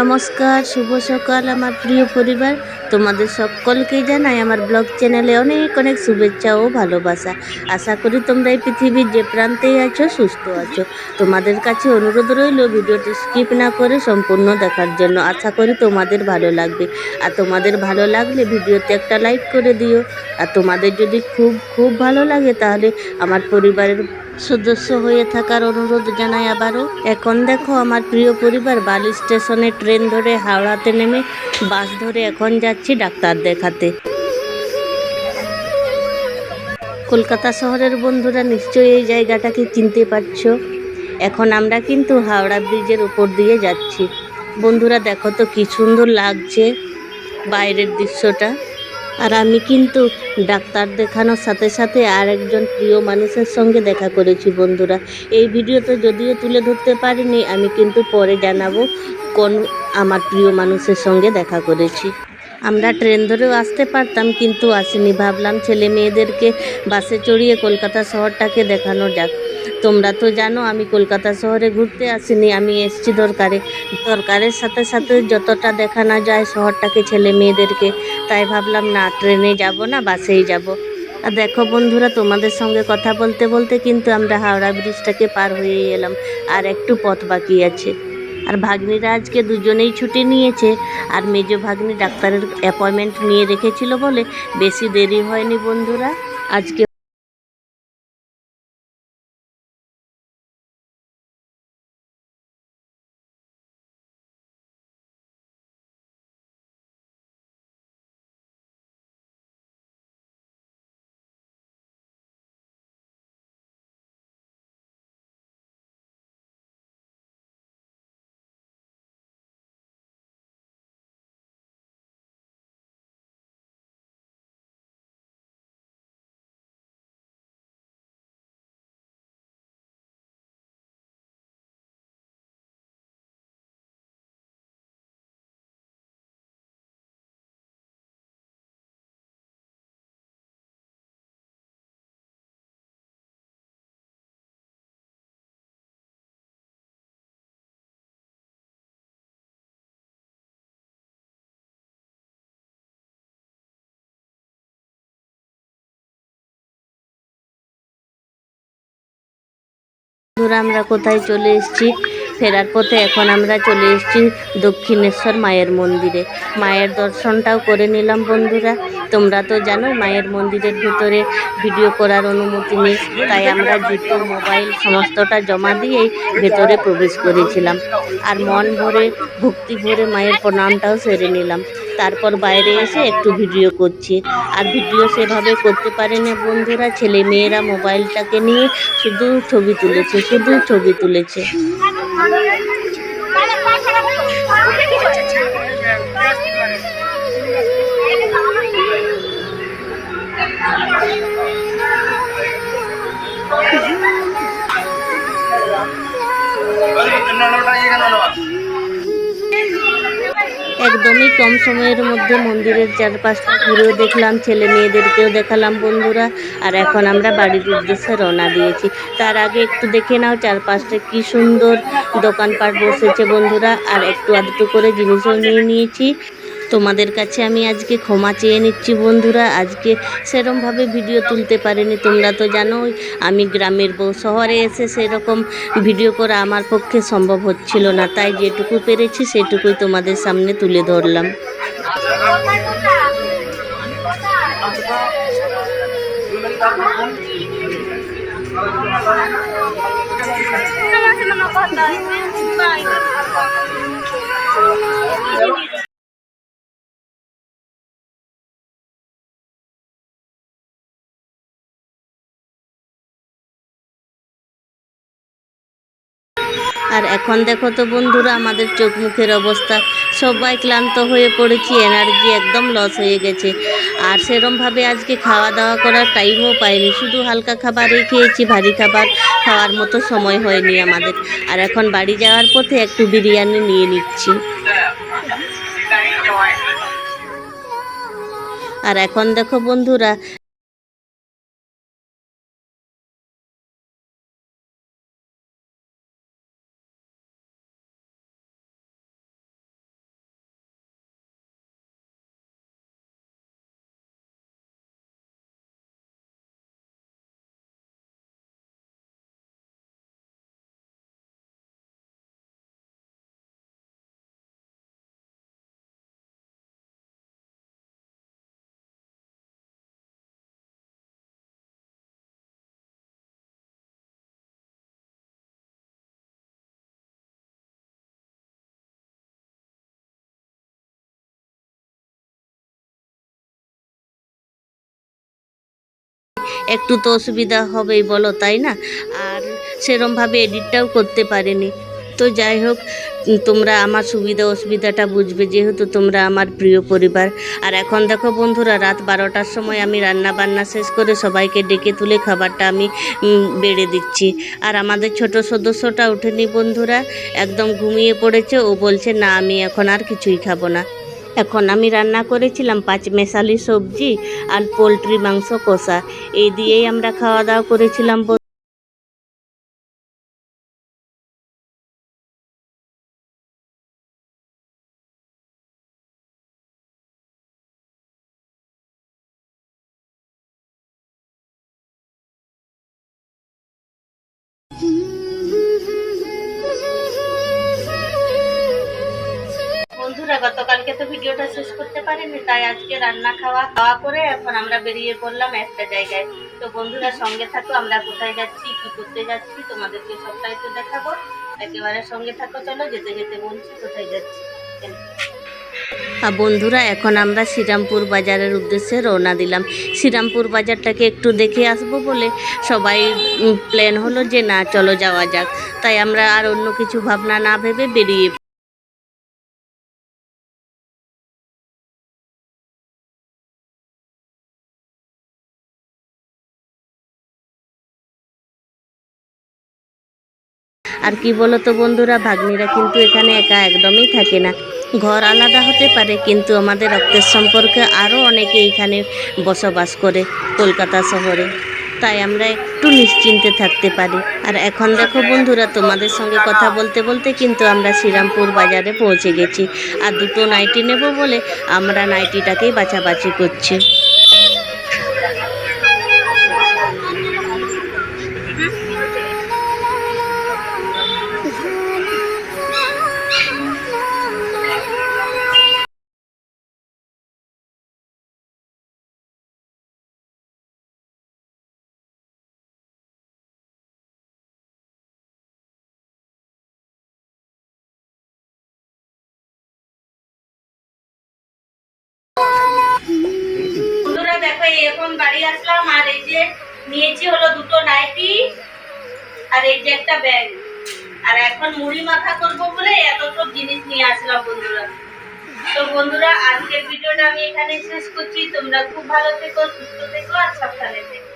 নমস্কার, শুভ সকাল আমার প্রিয় পরিবার। তোমাদের সকলকে জানাই আমার ব্লগ চ্যানেলে অনেক অনেক শুভেচ্ছা ও ভালোবাসা। আশা করি তোমরা এই পৃথিবীর যে প্রান্তেই আছো, সুস্থ আছো। তোমাদের কাছে অনুরোধ রইল ভিডিওটি স্কিপ না করে সম্পূর্ণ দেখার জন্য। আশা করি তোমাদের ভালো লাগবে। আর তোমাদের ভালো লাগলে ভিডিওতে একটা লাইক করে দিও। আর তোমাদের যদি খুব খুব ভালো লাগে তাহলে আমার পরিবারের সদস্য হয়ে থাকার অনুরোধ জানাই আবারও। এখন দেখো, আমার প্রিয় পরিবার, বালি স্টেশনে ট্রেন ধরে হাওড়াতে নেমে বাস ধরে এখন যাচ্ছি ডাক্তার দেখাতে। কলকাতা শহরের বন্ধুরা নিশ্চয়ই এই জায়গাটাকে চিনতে পারছ। এখন আমরা কিন্তু হাওড়া ব্রিজের উপর দিয়ে যাচ্ছি। বন্ধুরা, দেখো তো কি সুন্দর লাগছে বাইরের দৃশ্যটা। আর আমি কিন্তু ডাক্তার দেখানোর সাথে সাথে আর একজন প্রিয় মানুষের সঙ্গে দেখা করেছি, বন্ধুরা। এই ভিডিওতে যদিও তুলে ধরতে পারিনি, আমি কিন্তু পরে জানাব কোন আমার প্রিয় মানুষের সঙ্গে দেখা করেছি। আমরা ট্রেন ধরেও আসতে পারতাম, কিন্তু আসিনি। ভাবলাম ছেলে মেয়েদেরকে বাসে চড়িয়ে কলকাতা শহরটাকে দেখানো যাক। তোমরা তো জানো, আমি কলকাতা শহরে ঘুরতে আসিনি, আমি এসছি দরকারে। দরকারের সাথে সাথে যতটা দেখানো যায় শহরটাকে ছেলে মেয়েদেরকে। তাই ভাবলাম, না, ট্রেনে যাব না, বাসেই যাব। আর দেখো বন্ধুরা, তোমাদের সঙ্গে কথা বলতে বলতে কিন্তু আমরা হাওড়া ব্রিজটাকে পার হয়ে এলাম। আর একটু পথ বাকি আছে। আর ভাগ্নিরা আজকে দুজনেই ছুটি নিয়েছে। আর মেজ ভাগ্নি ডাক্তারের অ্যাপয়েন্টমেন্ট নিয়ে রেখেছিল বলে বেশি দেরি হয়নি বন্ধুরা। আজকে বন্ধুরা, আমরা কোথায় চলে এসেছি? ফেরার পথে এখন আমরা চলে এসেছি দক্ষিণেশ্বর মায়ের মন্দিরে। মায়ের দর্শনটাও করে নিলাম বন্ধুরা। তোমরা তো জানো মায়ের মন্দিরের ভিতরে ভিডিও করার অনুমতি নেই। তাই আমরা জুতো, মোবাইল সমস্তটা জমা দিয়েই ভেতরে প্রবেশ করেছিলাম। আর মন ভরে, ভক্তি ভরে মায়ের প্রণামটাও সেরে নিলাম। তারপর বাইরে এসে একটু ভিডিও করছি। আর ভিডিও সেভাবে করতে পারে না বন্ধুরা, ছেলে মেয়েরা মোবাইলটাকে নিয়ে শুধু ছবি তুলেছে, শুধু ছবি তুলেছে। একদমই কম সময়ের মধ্যে মন্দিরের চারপাশটা ঘুরেও দেখলাম, ছেলে মেয়েদেরকেও দেখালাম বন্ধুরা। আর এখন আমরা বাড়ির উদ্দেশ্যে রওনা দিয়েছি। তার আগে একটু দেখে নাও চারপাশটা কি সুন্দর। দোকানপাট বসেছে বন্ধুরা। আর একটু আধটু করে জিনিসও নিয়ে নিয়েছি। তোমাদের কাছে আমি আজকে ক্ষমা চেয়ে নিচ্ছি বন্ধুরা। আজকে সেরমভাবে ভিডিও তুলতে পারিনি, তোমরা তো জানোই। আমি গ্রামের বউ শহরে এসে সেরকম ভিডিও করা আমার পক্ষে সম্ভব হচ্ছিল না। তাই যেটুকু পেরেছি সেটুকুই তোমাদের সামনে তুলে ধরলাম। আর এখন দেখো তো বন্ধুরা আমাদের চোখ মুখের অবস্থা। সবাই ক্লান্ত হয়ে পড়েছি এনার্জি একদম লস হয়ে গেছে। আর সেরমভাবে আজকে খাওয়া দাওয়া করার টাইমও পাইনি। শুধু হালকা খাবারই খেয়েছি, ভারী খাবার খাওয়ার মতো সময় হয়নি আমাদের। আর এখন বাড়ি যাওয়ার পথে একটু বিরিয়ানি নিয়ে নিচ্ছি। আর এখন দেখো বন্ধুরা একটু তো অসুবিধা হবেই, বলো, তাই না? আর সেরমভাবে এডিটটাও করতে পারিনি। তো যাই হোক তোমরা আমার সুবিধা অসুবিধাটা বুঝবে, যেহেতু তোমরা আমার প্রিয় পরিবার। আর এখন দেখো বন্ধুরা, রাত বারোটার সময় আমি রান্না বান্না শেষ করে সবাইকে ডেকে তুলে খাবারটা আমি বেড়ে দিচ্ছি। আর আমাদের ছোট সদস্যটা ওঠেনি বন্ধুরা, একদম ঘুমিয়ে পড়েছে। ও বলছে, না, আমি এখন আর কিছুই খাব না। এখন আমি রান্না করেছিলাম পাঁচ মেশালি সবজি আর পোলট্রি মাংস কষা। এই দিয়েই আমরা খাওয়া দাওয়া করেছিলাম ভিডিওটা শেষ করতে পারিনি, তাই আজকে রান্না খাওয়া খাওয়া করে এখন আমরা বেরিয়ে পড়লাম একটা জায়গায়। তো বন্ধুরা সঙ্গে থাকো, আমরা কোথায় যাচ্ছি, কি করতে যাচ্ছি, তোমাদেরকে সবটাই তো দেখাবো। একেবারে সঙ্গে থাকো, চলো, যেতে যেতে বলছি কোথায় যাচ্ছি। আর বন্ধুরা, এখন আমরা শ্রীরামপুর বাজারের উদ্দেশ্যে রওনা দিলাম। শ্রীরামপুর বাজারটাকে একটু দেখে আসব বলে সবাই প্ল্যান হলো যে না, চলো যাওয়া যাক। তাই আমরা আর অন্য কিছু ভাবনা না ভেবে বেরিয়ে আর কি বলো তো বন্ধুরা, ভাগ্নিরা কিন্তু এখানে একা একদমই থাকে না। ঘর আলাদা হতে পারে, কিন্তু আমাদের রক্তের সম্পর্কে আরও অনেকে এখানে বসবাস করে কলকাতা শহরে। তাই আমরা একটু নিশ্চিন্তে থাকতে পারি। আর এখন দেখো বন্ধুরা, তোমাদের সঙ্গে কথা বলতে বলতে কিন্তু আমরা শ্রীরামপুর বাজারে পৌঁছে গেছি। আর দুটো নাইটি নেব বলে আমরা নাইটিটাকেই বাছাবাছি করছি। এই এখন বাড়ি আসলাম, আর এই যে নিয়েছি হলো দুটো নাইটি আর এই যে একটা ব্যাগ। আর এখন মুড়ি মাথা করব বলে এত সব জিনিস নিয়ে আসলাম বন্ধুরা। তো বন্ধুরা, আজকের ভিডিওটা আমি এখানে শেষ করছি। তোমরা খুব ভালো থেকো, সুস্থ থেকো আর সাবধানে থেকো।